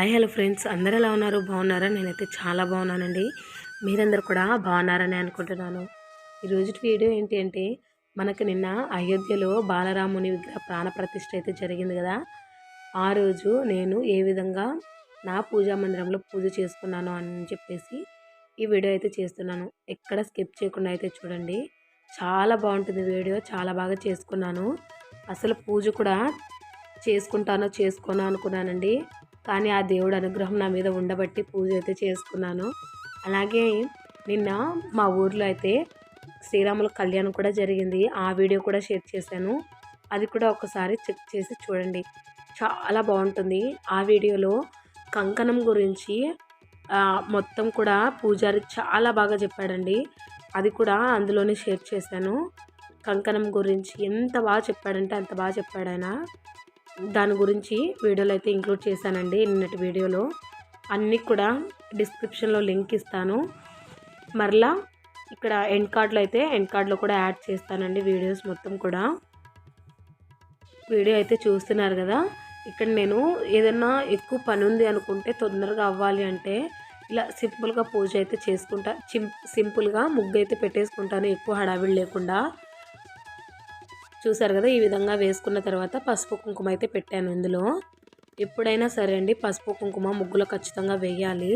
Hi hello friends. అందరు ఎలా ఉన్నారు? బాగున్నారా? నేనైతే చాలా బాగున్నానండి. మీరందరూ కూడా బాగున్నారని అనుకుంటున్నాను. ఈరోజు వీడియో ఏంటి అంటే మనకు నిన్న అయోధ్యలో బాలరాముని విగ్రహ ప్రాణప్రతిష్ఠ అయితే జరిగింది కదా. ఆ రోజు నేను ఏ విధంగా నా పూజా మందిరంలో పూజ చేసుకున్నాను అని చెప్పేసి ఈ వీడియో అయితే చేస్తున్నాను. ఎక్కడ స్కిప్ చేయకుండా అయితే చూడండి. చాలా బాగుంటుంది వీడియో. చాలా బాగా చేసుకున్నాను. అసలు పూజ కూడా చేసుకుంటానో చేసుకోనో అనుకున్నానండి. కానీ ఆ దేవుడు అనుగ్రహం నా మీద ఉండబట్టి పూజ అయితే చేసుకున్నాను. అలాగే నిన్న మా ఊర్లో అయితే శ్రీరాముల కళ్యాణం కూడా జరిగింది. ఆ వీడియో కూడా షేర్ చేశాను. అది కూడా ఒకసారి చెక్ చేసి చూడండి. చాలా బాగుంటుంది. ఆ వీడియోలో కంకణం గురించి మొత్తం కూడా పూజారి చాలా బాగా చెప్పాడండి. అది కూడా అందులోనే షేర్ చేశాను. కంకణం గురించి ఎంత బాగా చెప్పాడంటే అంత బాగా చెప్పాడు ఆయన. దాని గురించి వీడియోలో అయితే ఇంక్లూడ్ చేశానండి నిన్నటి వీడియోలో. అన్నీ కూడా డిస్క్రిప్షన్లో లింక్ ఇస్తాను. మరలా ఇక్కడ ఎండ్ కార్డ్లో అయితే ఎండ్ కార్డ్లో కూడా యాడ్ చేస్తానండి వీడియోస్ మొత్తం కూడా. వీడియో అయితే చూస్తున్నారు కదా. ఇక్కడ నేను ఏదన్నా ఎక్కువ పని ఉంది అనుకుంటే తొందరగా అవ్వాలి అంటే ఇలా సింపుల్గా పూజ అయితే చేసుకుంటా సింపుల్గా ముగ్గు అయితే పెట్టేసుకుంటాను ఎక్కువ హడావిడి లేకుండా. చూసారు కదా ఈ విధంగా వేసుకున్న తర్వాత పసుపు కుంకుమ అయితే పెట్టాను ఇందులో. ఎప్పుడైనా సరే అండి పసుపు కుంకుమ ముగ్గులో ఖచ్చితంగా వేయాలి.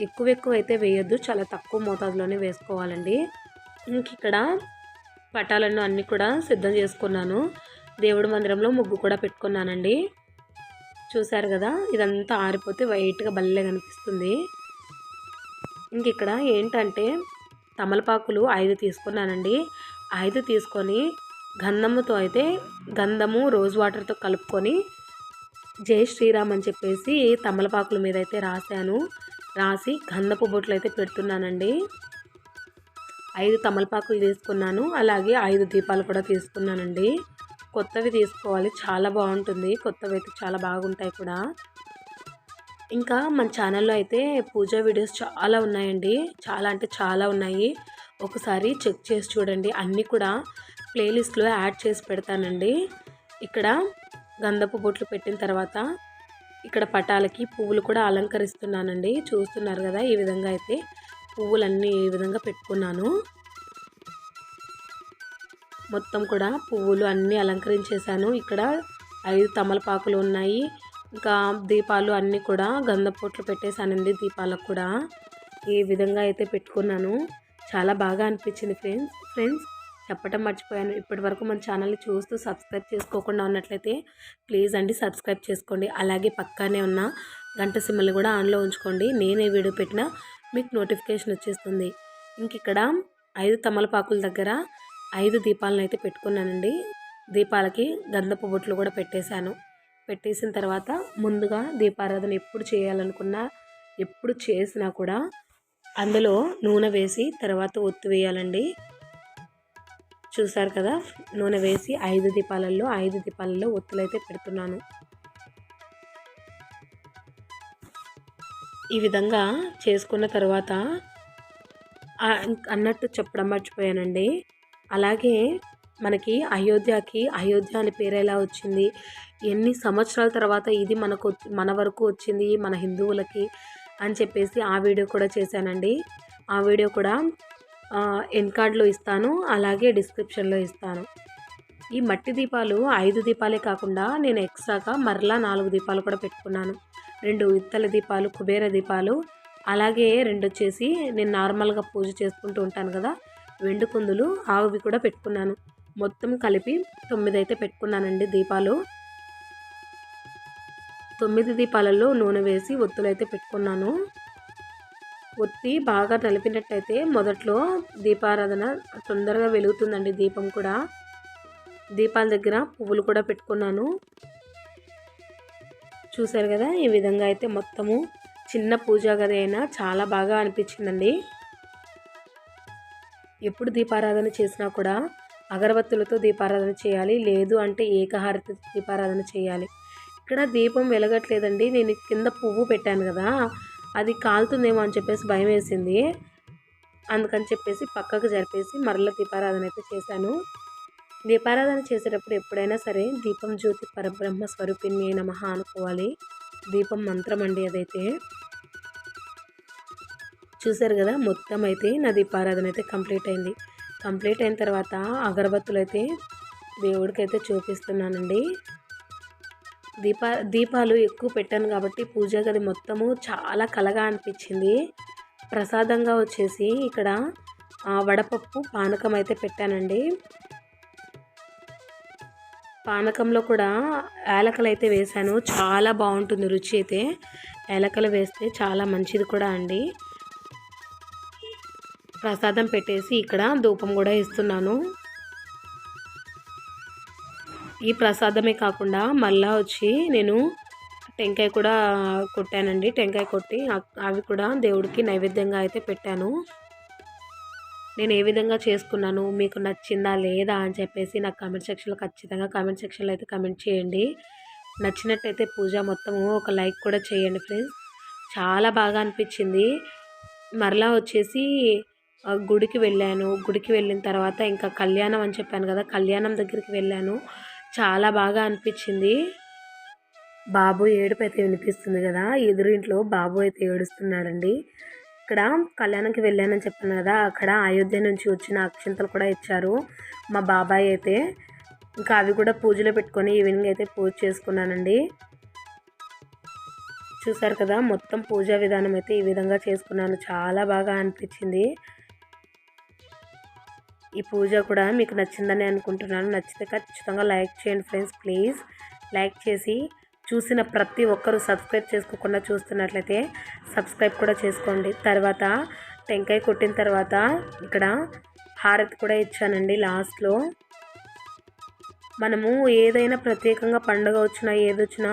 ఎక్కువ ఎక్కువ అయితే వేయొద్దు చాలా తక్కువ మోతాదులోనే వేసుకోవాలండి. ఇంక ఇక్కడ పటాలను అన్నీ కూడా సిద్ధం చేసుకున్నాను. దేవుడి మందిరంలో ముగ్గు కూడా పెట్టుకున్నానండి. చూసారు కదా ఇదంతా ఆరిపోతే వైట్గా భలే కనిపిస్తుంది. ఇంక ఇక్కడ ఏంటంటే తమలపాకులు ఐదు తీసుకున్నానండి. ఐదు తీసుకొని గంధముతో అయితే గంధము రోజ్ వాటర్తో కలుపుకొని జై శ్రీరామ్ అని చెప్పేసి తమలపాకుల మీద అయితే రాశాను. రాసి గంధపు బొట్లు అయితే పెడుతున్నానండి. ఐదు తమలపాకులు తీసుకున్నాను. అలాగే ఐదు దీపాలు కూడా తీసుకున్నానండి. కొత్తవి తీసుకోవాలి. చాలా బాగుంటుంది. కొత్తవి అయితే చాలా బాగుంటాయి కూడా. ఇంకా మన ఛానల్లో అయితే పూజా వీడియోస్ చాలా ఉన్నాయండి. చాలా అంటే చాలా ఉన్నాయి. ఒకసారి చెక్ చేసి చూడండి. అన్నీ కూడా ప్లేలిస్ట్లో యాడ్ చేసి పెడతానండి. ఇక్కడ గంధపు బొట్లు పెట్టిన తర్వాత ఇక్కడ పటాలకి పువ్వులు కూడా అలంకరిస్తున్నానండి. చూస్తున్నారు కదా ఈ విధంగా అయితే పువ్వులన్నీ ఈ విధంగా పెట్టుకున్నాను. మొత్తం కూడా పువ్వులు అన్నీ అలంకరించేశాను. ఇక్కడ ఐదు తమలపాకులు ఉన్నాయి. ఇంకా దీపాలు అన్నీ కూడా గంధపొట్లు పెట్టేశానండి దీపాలకు కూడా. ఈ విధంగా అయితే పెట్టుకున్నాను. చాలా బాగా అనిపించింది ఫ్రెండ్స్. ఫ్రెండ్స్ చెప్పటం మర్చిపోయాను. ఇప్పటి వరకు మన ఛానల్ని చూస్తూ సబ్స్క్రైబ్ చేసుకోకుండా ఉన్నట్లయితే ప్లీజ్ అండి సబ్స్క్రైబ్ చేసుకోండి. అలాగే పక్కానే ఉన్న గంట సిమ్మల్ని కూడా ఆన్లో ఉంచుకోండి. నేనే వీడియో పెట్టినా మీకు నోటిఫికేషన్ వచ్చేస్తుంది. ఇంక ఇక్కడ ఐదు తమలపాకుల దగ్గర ఐదు దీపాలను అయితే పెట్టుకున్నానండి. దీపాలకి గంధపు బొట్లు కూడా పెట్టేశాను. పెట్టేసిన తర్వాత ముందుగా దీపారాధన ఎప్పుడు చేయాలనుకున్నా ఎప్పుడు చేసినా కూడా అందులో నూనె వేసి తర్వాత ఒత్తు వేయాలండి. చూసారు కదా నూనె వేసి ఐదు దీపాలలో ఐదు దీపాలలో ఒత్తులైతే పెడుతున్నాను. ఈ విధంగా చేసుకున్న తర్వాత అన్నట్టు చెప్పడం మర్చిపోయానండి. అలాగే మనకి అయోధ్యకి అయోధ్య అని పేరు ఎలా వచ్చింది ఎన్ని సంవత్సరాల తర్వాత ఇది మనకు మన వరకు వచ్చింది మన హిందువులకి అని చెప్పేసి ఆ వీడియో కూడా చేశానండి. ఆ వీడియో కూడా ఎన్ కార్డ్లో ఇస్తాను అలాగే డిస్క్రిప్షన్లో ఇస్తాను. ఈ మట్టి దీపాలు ఐదు దీపాలే కాకుండా నేను ఎక్స్ట్రాగా మరలా నాలుగు దీపాలు కూడా పెట్టుకున్నాను. రెండు ఇత్తల దీపాలు కుబేర దీపాలు అలాగే రెండు వచ్చేసి నేను నార్మల్గా పూజ చేసుకుంటూ ఉంటాను కదా వెండు కుందులు ఆవువి కూడా పెట్టుకున్నాను. మొత్తం కలిపి తొమ్మిది అయితే పెట్టుకున్నానండి దీపాలు. తొమ్మిది దీపాలలో నూనె వేసి ఒత్తులు అయితే పెట్టుకున్నాను. ఒత్తి బాగా నలిపినట్టయితే మొదట్లో దీపారాధన తొందరగా వెలుగుతుందండి దీపం కూడా. దీపాల దగ్గర పువ్వులు కూడా పెట్టుకున్నాను. చూశారు కదా ఈ విధంగా అయితే మొత్తము చిన్న పూజా గది అయినా చాలా బాగా అనిపించిందండి. ఎప్పుడు దీపారాధన చేసినా కూడా అగరబత్తులతో దీపారాధన చేయాలి లేదు అంటే ఏకహారతి దీపారాధన చేయాలి. ఇక్కడ దీపం వెలగట్లేదండి నేను కింద పువ్వు పెట్టాను కదా అది కాలుతుందేమో అని చెప్పేసి భయం వేసింది. అందుకని చెప్పేసి పక్కకు జరిపేసి మరల దీపారాధన అయితే చేశాను. దీపారాధన చేసేటప్పుడు ఎప్పుడైనా సరే దీపం జ్యోతి పరబ్రహ్మ స్వరూపిణి నమః అనుకోవాలి. దీపం మంత్రం అండి అదైతే. చూసారు కదా మొత్తం అయితే నా దీపారాధన అయితే కంప్లీట్ అయింది. కంప్లీట్ అయిన తర్వాత అగరబత్తులు అయితే దేవుడికైతే చూపిస్తున్నానండి. దీపా దీపాలు ఎక్కువ పెట్టాను కాబట్టి పూజ గది మొత్తము చాలా కలగా అనిపించింది. ప్రసాదంగా వచ్చేసి ఇక్కడ వడపప్పు పానకం అయితే పెట్టానండి. పానకంలో కూడా ఏలకలు అయితే వేశాను. చాలా బాగుంటుంది రుచి అయితే. ఏలకలు వేస్తే చాలా మంచిది కూడా అండి. ప్రసాదం పెట్టేసి ఇక్కడ ధూపం కూడా ఇస్తున్నాను. ఈ ప్రసాదమే కాకుండా మళ్ళా వచ్చి నేను టెంకాయ కూడా కొట్టానండి. టెంకాయ కొట్టి అవి కూడా దేవుడికి నైవేద్యంగా అయితే పెట్టాను. నేను ఏ విధంగా చేసుకున్నాను మీకు నచ్చిందా లేదా అని చెప్పేసి నాకు కామెంట్ సెక్షన్లో ఖచ్చితంగా కామెంట్ సెక్షన్లో అయితే కమెంట్ చేయండి. నచ్చినట్టయితే పూజ మొత్తము ఒక లైక్ కూడా చేయండి ఫ్రెండ్స్. చాలా బాగా అనిపించింది. మరలా వచ్చేసి గుడికి వెళ్ళాను. గుడికి వెళ్ళిన తర్వాత ఇంకా కళ్యాణం అని చెప్పాను కదా కళ్యాణం దగ్గరికి వెళ్ళాను. చాలా బాగా అనిపించింది. బాబు ఏడుపు అయితే వినిపిస్తుంది కదా ఎదురింట్లో బాబు అయితే ఏడుస్తున్నాడండి. ఇక్కడ కళ్యాణంకి వెళ్ళానని చెప్పాను కదా అక్కడ అయోధ్య నుంచి వచ్చిన అక్షంతలు కూడా ఇచ్చారు మా బాబాయ్ అయితే. ఇంకా అవి కూడా పూజలో పెట్టుకొని ఈవినింగ్ అయితే పూజ చేసుకున్నానండి. చూసారు కదా మొత్తం పూజా విధానం అయితే ఈ విధంగా చేసుకున్నాను. చాలా బాగా అనిపించింది. ఈ పూజ కూడా మీకు నచ్చిందని అనుకుంటున్నాను. నచ్చితే ఖచ్చితంగా లైక్ చేయండి ఫ్రెండ్స్ ప్లీజ్. లైక్ చేసి చూసిన ప్రతి ఒక్కరూ సబ్స్క్రైబ్ చేసుకోకుండా చూస్తున్నట్లయితే సబ్స్క్రైబ్ కూడా చేసుకోండి. తర్వాత టెంకాయ కొట్టిన తర్వాత ఇక్కడ హారతి కూడా ఇచ్చానండి లాస్ట్లో. మనము ఏదైనా ప్రత్యేకంగా పండుగ వచ్చినా ఏదొచ్చినా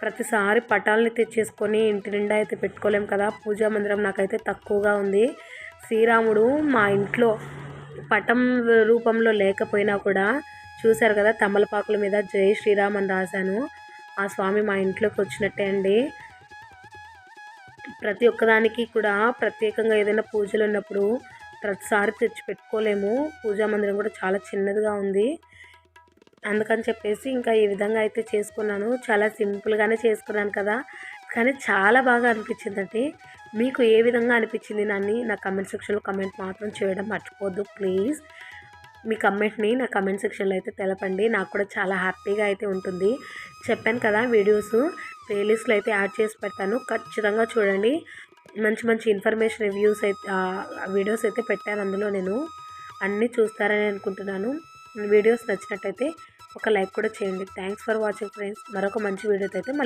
ప్రతిసారి పటాలని తెచ్చేసుకొని ఇంటి నిండా అయితే పెట్టుకోలేం కదా. పూజా మందిరం నాకైతే తక్కువగా ఉంది. శ్రీరాముడు మా ఇంట్లో పటం రూపంలో లేకపోయినా కూడా చూశారు కదా తమలపాకుల మీద జై శ్రీరామ్ అని రాశాను. ఆ స్వామి మా ఇంట్లోకి వచ్చినట్టే అండి. ప్రతి ఒక్కదానికి కూడా ప్రత్యేకంగా ఏదైనా పూజలు ఉన్నప్పుడు ప్రతిసారి తెచ్చి పెట్టుకోలేము. పూజా మందిరం కూడా చాలా చిన్నదిగా ఉంది. అందుకని చెప్పేసి ఇంకా ఈ విధంగా అయితే చేసుకున్నాను. చాలా సింపుల్గానే చేసుకున్నాను కదా. కానీ చాలా బాగా అనిపించిందండి. మీకు ఏ విధంగా అనిపించింది నన్ను నా కమెంట్ సెక్షన్లో కమెంట్ మాత్రం చేయడం మర్చిపోద్దు ప్లీజ్ మీ కమెంట్ని నా కమెంట్ సెక్షన్లో అయితే తెలపండి. నాకు కూడా చాలా హ్యాపీగా అయితే ఉంటుంది. చెప్పాను కదా వీడియోస్ ప్లేలిస్ట్లో అయితే యాడ్ చేసి పెడతాను. ఖచ్చితంగా చూడండి. మంచి మంచి ఇన్ఫర్మేషన్ రివ్యూస్ అయితే వీడియోస్ అయితే పెట్టాను అందులో నేను. అన్నీ చూస్తారని అనుకుంటున్నాను. వీడియోస్ నచ్చినట్టయితే ఒక లైక్ కూడా చేయండి. థ్యాంక్స్ ఫర్ వాచింగ్ ఫ్రెండ్స్ మరొక మంచి వీడియోతో అయితే